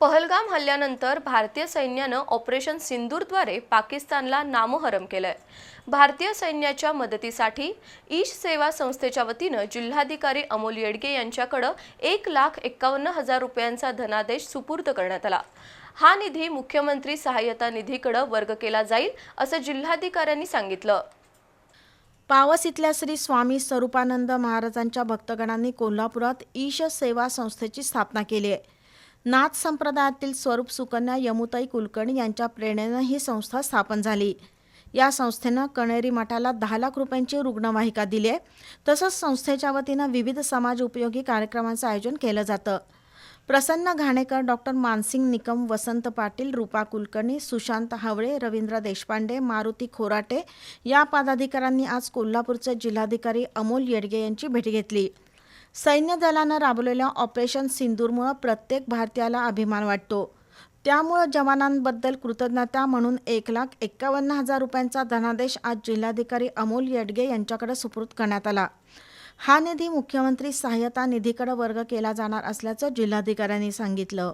पहलगाम हल्ल्यानंतर भारतीय सैन्यानं ऑपरेशन सिंदूरद्वारे पाकिस्तानला नामोहरम केलंय. भारतीय सैन्याच्या मदतीसाठी ईश सेवा संस्थेच्या वतीनं जिल्हाधिकारी अमोल येडगे यांच्याकडं एक लाख एक्कावन्न हजार रुपयांचा धनादेश सुपूर्द करण्यात आला. हा निधी मुख्यमंत्री सहाय्यता निधीकडं वर्ग केला जाईल असं जिल्हाधिकाऱ्यांनी सांगितलं. पावस इथल्या श्री स्वामी स्वरूपानंद महाराजांच्या भक्तगणांनी कोल्हापुरात ईश सेवा संस्थेची स्थापना केली आहे. नाथ संप्रदायातील स्वरूप सुकन्या यमुताई कुलकर्णी यांच्या प्रेरणेनं ही संस्था स्थापन झाली. या संस्थेनं कणेरी मठाला दहा लाख रुपयांची रुग्णवाहिका दिली आहे. तसंच संस्थेच्या वतीनं विविध समाज उपयोगी कार्यक्रमांचं आयोजन केलं जातं. प्रसन्न घाणेकर डॉक्टर मानसिंग निकम वसंत पाटील रूपा कुलकर्णी सुशांत हावळे रवींद्र देशपांडे मारुती खोराटे या पदाधिकाऱ्यांनी आज कोल्हापूरचे जिल्हाधिकारी अमोल येडगे यांची भेट घेतली. सैन्य दलानं राबवलेल्या ऑपरेशन सिंदूरमुळं प्रत्येक भारतीयाला अभिमान वाटतो. त्यामुळं जवानांबद्दल कृतज्ञता म्हणून एक लाख एक्कावन्न हजार रुपयांचा धनादेश आज जिल्हाधिकारी अमोल येडगे यांच्याकडे सुपूर्द करण्यात आला. हा निधी मुख्यमंत्री सहाय्यता निधीकडे वर्ग केला जाणार असल्याचं जिल्हाधिकाऱ्यांनी सांगितलं.